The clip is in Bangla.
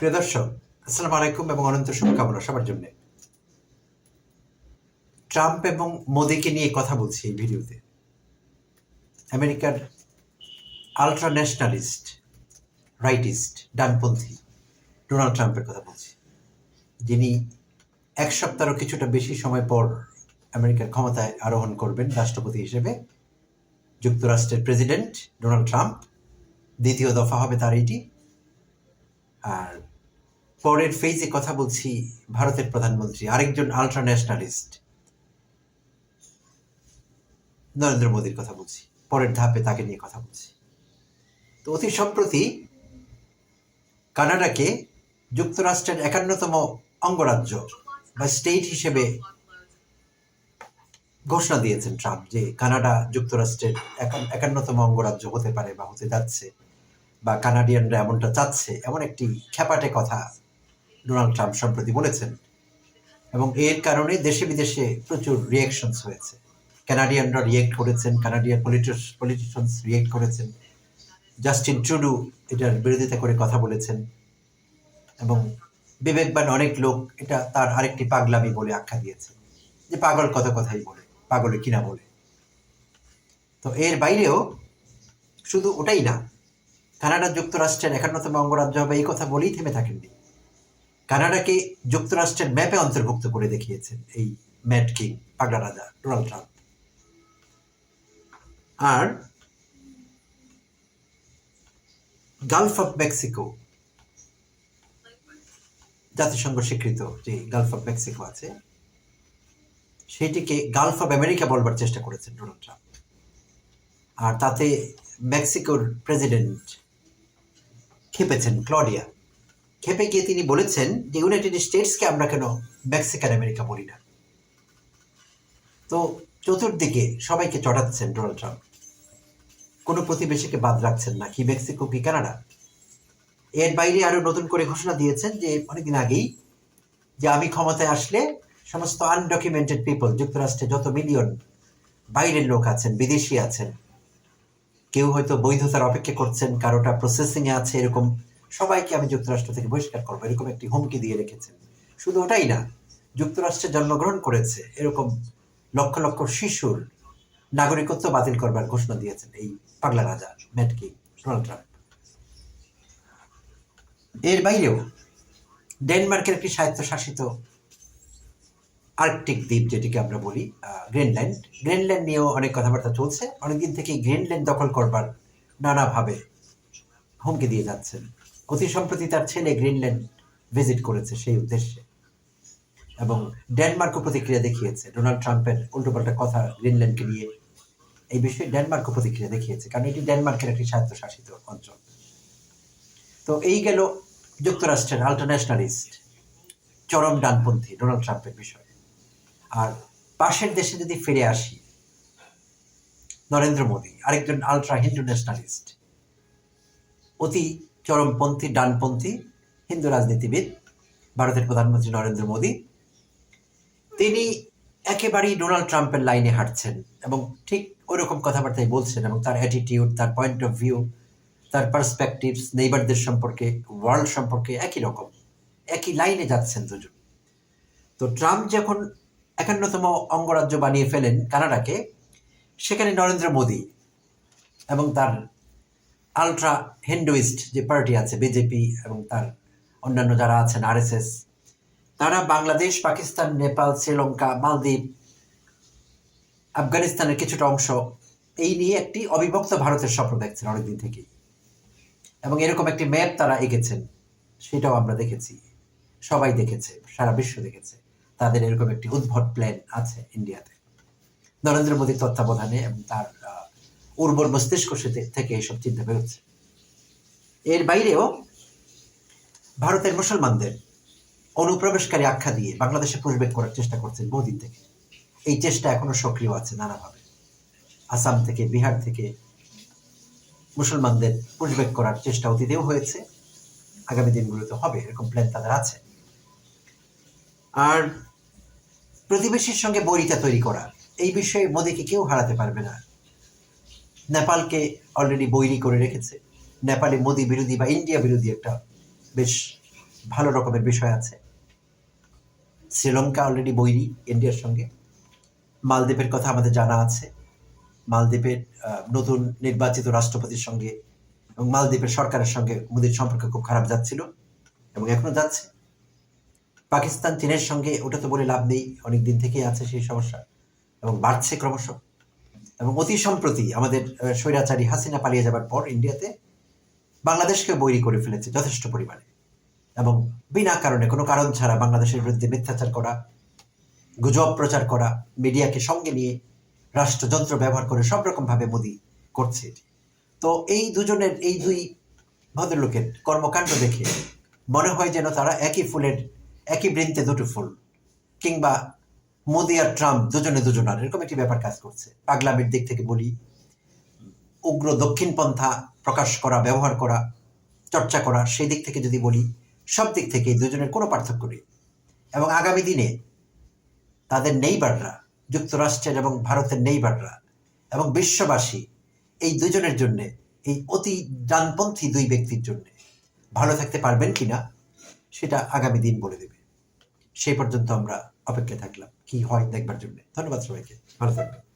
প্রিয় দর্শক, আসসালামু আলাইকুম এবং অনন্ত শুভকামনা সবার জন্য। ট্রাম্প এবং মোদিকে নিয়ে কথা বলছি এই ভিডিওতে। আমেরিকার আলট্রা ন্যাশনালিস্ট রাইটিস্ট, ডানপন্থী ডোনাল্ড ট্রাম্পের কথা বলছি। যিনি এক সপ্তাহেরও কিছুটা বেশি সময় পর আমেরিকার ক্ষমতায় আরোহণ করবেন রাষ্ট্রপতি হিসেবে যুক্তরাষ্ট্রের প্রেসিডেন্ট ডোনাল্ড ট্রাম্প। দ্বিতীয় দফা হবে তার এটি। আর পরের ফেজে কথা বলছি ভারতের প্রধানমন্ত্রী, আরেকজন আলট্রা ন্যাশনালিস্ট নরেন্দ্র মোদীর কথা বলছি, পরের ধাপে তাকে নিয়ে কথা বলছি। তো অতি সম্প্রতি কানাডাকে যুক্তরাষ্ট্রের একান্নতম অঙ্গরাজ্য বা স্টেট হিসেবে ঘোষণা দিয়েছেন ট্রাম্প যে কানাডা যুক্তরাষ্ট্রের একান- একান্নতম অঙ্গরাজ্য হতে পারে বা হতে যাচ্ছে, বা কানাডিয়ানরা এমনটা চাচ্ছে, এমন একটি খ্যাপাটে কথা ডোনাল্ড ট্রাম্প সম্প্রতি বলেছেন। এবং এর কারণে দেশে বিদেশে প্রচুর রিয়েকশনস হয়েছে। কানাডিয়ানরা রিয়েক্ট করেছেন কানাডিয়ান পলিটিশিয়ানস রিয়েক্ট করেছেন। জাস্টিন ট্রুডু এটার বিরোধিতা করে কথা বলেছেন। এবং বিবেকবান অনেক লোক এটা তার আরেকটি পাগলামি বলে আখ্যা দিয়েছে। যে পাগল কত কথাই বলে, পাগলে কিনা বলে। তো এর বাইরেও শুধু ওটাই না কানাডা যুক্তরাষ্ট্রের একান্নতম অঙ্গরাজ্য হবে এই কথা বলেই থেমে থাকেননি। কানাডাকে যুক্তরাষ্ট্রের ম্যাপে অন্তর্ভুক্ত করে দেখিয়েছেন এই ম্যাট কিং, পাগলা রাজা ডোনাল্ড ট্রাম্প। আর গালফ অফ মেক্সিকো, জাতিসংঘ স্বীকৃত যে গালফ অফ মেক্সিকো আছে, সেটিকে গালফ অফ আমেরিকা বলবার চেষ্টা করেছেন ডোনাল্ড ট্রাম্প। আর তাতে মেক্সিকোর প্রেসিডেন্ট খেপেছেন ক্লডিয়া। খেপে গিয়ে তিনি বলেছেন যে ইউনাইটেড স্টেটসকে আমরা কেন মেক্সিকান আমেরিকা বলি না? তো চতুর্দিকে সবাইকে চটাচ্ছেন ডোনাল্ড ট্রাম্প। কোনো প্রতিবেশীকে বাদ রাখছেন না, কি মেক্সিকো, কি কানাডা? এর বাইরে আরও নতুন করে ঘোষণা দিয়েছেন যে অনেকদিন আগেই যে আমি ক্ষমতায় আসলে সমস্ত আনডকুমেন্টেড পিপল যুক্তরাষ্ট্রে যত মিলিয়ন বাইরের লোক আছেন, বিদেশি আছেন, কেউ হয়তো বৈধতার অপেক্ষা করছেন, কারোটা প্রসেসিংয়ে আছে এরকম সবাইকে আমি যুক্তরাষ্ট্র থেকে বহিষ্কার করব, এরকম একটি হুমকি দিয়ে রেখেছেন শুধু ওটাই না, যুক্তরাষ্ট্রে জন্মগ্রহণ করেছে এরকম লক্ষ লক্ষ শিশুর নাগরিকত্ব বাতিল করবার ঘোষণা দিয়েছেন এই পাগলা রাজা ম্যাটকি ডোনাল্ড ট্রাম্প। এর বাইরেও ডেনমার্কের একটি স্বায়ত্তশাসিত আর্কটিক দ্বীপ যেটিকে আমরা বলি গ্রিনল্যান্ড। গ্রিনল্যান্ড নিয়েও অনেক কথাবার্তা চলছে। অনেকদিন থেকেই গ্রিনল্যান্ড দখল করবার নানাভাবে হুমকি দিয়ে যাচ্ছেন। অতি সম্প্রতি তার ছেলে গ্রিনল্যান্ড ভিজিট করেছে সেই উদ্দেশ্যে। এবং ডেনমার্কও প্রতিক্রিয়া দেখিয়েছে। ডোনাল্ড ট্রাম্পের উল্টোপাল্টা কথা গ্রিনল্যান্ডকে নিয়ে। এই বিষয়ে ডেনমার্কও প্রতিক্রিয়া দেখিয়েছে, কারণ এটি ডেনমার্কের একটি স্বায়ত্তশাসিত অঞ্চল। তো এই গেল যুক্তরাষ্ট্রের আল্টারন্যাশনালিস্ট চরম ডানপন্থী ডোনাল্ড ট্রাম্পের বিষয়। আর পাশের দেশে যদি ফিরে আসি, নরেন্দ্র মোদী, আরেকজন আলট্রা হিন্দু ন্যাশনালিস্ট অতি চরমপন্থী, ডানপন্থী হিন্দু রাজনীতিবিদ ভারতের প্রধানমন্ত্রী নরেন্দ্র মোদী। তিনি একেবারেই ডোনাল্ড ট্রাম্পের লাইনে হাঁটছেন এবং ঠিক ওইরকম কথাবার্তাই বলছেন এবং তার অ্যাটিটিউড তার পয়েন্ট অফ ভিউ তার পার্সপেক্টিভস নেইবারদের সম্পর্কে ওয়ার্ল্ড সম্পর্কে একই রকম, একই লাইনে যাচ্ছেন দুজন। তো ট্রাম্প যখন একান্নতম অঙ্গরাজ্য বানিয়ে ফেলেন কানাডাকে, সেখানে নরেন্দ্র মোদী এবং তার আলট্রা হিন্দুইস্ট যে পার্টি আছে বিজেপি এবং তার অন্যান্য যারা আছেন আরএসএস তারা বাংলাদেশ, পাকিস্তান, নেপাল, শ্রীলঙ্কা, মালদ্বীপ, আফগানিস্তানের কিছুটা অংশ এই নিয়ে একটি অবিভক্ত ভারতের স্বপ্ন দেখছেন অনেকদিন থেকেই। এবং এরকম একটি ম্যাপ তারা এঁকেছেন, সেটাও আমরা দেখেছি, সবাই দেখেছে, সারা বিশ্ব দেখেছে। তাদের এরকম একটি উদ্ভট প্ল্যান আছে ইন্ডিয়াতে নরেন্দ্র মোদীর তত্ত্বাবধানে এবং তার উর্বর মস্তিষ্ক থেকে এইসব চিন্তা বেরোচ্ছে। এর বাইরেও ভারতের মুসলমানদের অনুপ্রবেশকারী আখ্যা দিয়ে বাংলাদেশে পুষবেক করার চেষ্টা করছেন বহুদিন থেকে। এই চেষ্টা এখনও সক্রিয় আছে নানাভাবে। আসাম থেকে, বিহার থেকে মুসলমানদের পুষবেক করার চেষ্টা অতীতেও হয়েছে। আগামী দিনগুলোতে হবে, এরকম প্ল্যান তাদের আছে। আর প্রতিবেশীর সঙ্গে বৈরিতা তৈরি করা, এই বিষয়ে মোদীকে কেউ হারাতে পারবে না। নেপালকে অলরেডি বৈরি করে রেখেছে। নেপালে মোদী বিরোধী বা ইন্ডিয়া বিরোধী একটা বেশ ভালো রকমের বিষয় আছে। শ্রীলঙ্কা অলরেডি বৈরি ইন্ডিয়ার সঙ্গে। মালদ্বীপের কথা আমাদের জানা আছে। মালদ্বীপের নতুন নির্বাচিত রাষ্ট্রপতির সঙ্গে এবং মালদ্বীপের সরকারের সঙ্গে মোদীর সম্পর্ক খুব খারাপ যাচ্ছিল এবং এখনও যাচ্ছে। পাকিস্তান, চীনের সঙ্গে ওটা তো বলে লাভ নেই, অনেক দিন থেকেই আছে সেই সমস্যা এবং বাড়ছে ক্রমশ। এবং অতি সম্প্রতি আমাদের স্বৈরাচারী হাসিনা পালিয়ে যাবার পর ইন্ডিয়াতে বাংলাদেশকে বৈরী করে ফেলেছে যথেষ্ট পরিমাণে। এবং বিনা কারণে, কোনো কারণ ছাড়া বাংলাদেশের বিরুদ্ধে মিথ্যাচার করা, গুজব প্রচার করা, মিডিয়াকে সঙ্গে নিয়ে রাষ্ট্রযন্ত্র ব্যবহার করে সব রকমভাবে মোদি করছে তো এই দুজনের, এই দুই ভদ্রলোকের কর্মকাণ্ড দেখে মনে হয় যেন তারা একই ফুলের, একই বৃন্তে দুটো ফুল, কিংবা মোদি আর ট্রাম্প দুজনে দুজনার, এরকম একটি ব্যাপার কাজ করছে। পাগলামের দিক থেকে বলি, উগ্র দক্ষিণপন্থা প্রকাশ করা, ব্যবহার করা, চর্চা করা, সেই দিক থেকে যদি বলি, সব দিক থেকে দুজনের কোনো পার্থক্য নেই। এবং আগামী দিনে তাদের নেইবাররা, যুক্তরাষ্ট্রের এবং ভারতের নেইবাররা এবং বিশ্ববাসী এই দুজনের জন্যে, এই অতি ডানপন্থী দুই ব্যক্তির জন্য ভালো থাকতে পারবেন কিনা, সেটা আগামী দিন বলে দেবে। সেই পর্যন্ত আমরা অপেক্ষায় থাকলাম। কি হয় দেখবার জন্য। ধন্যবাদ সবাইকে। ভালো থাকবেন।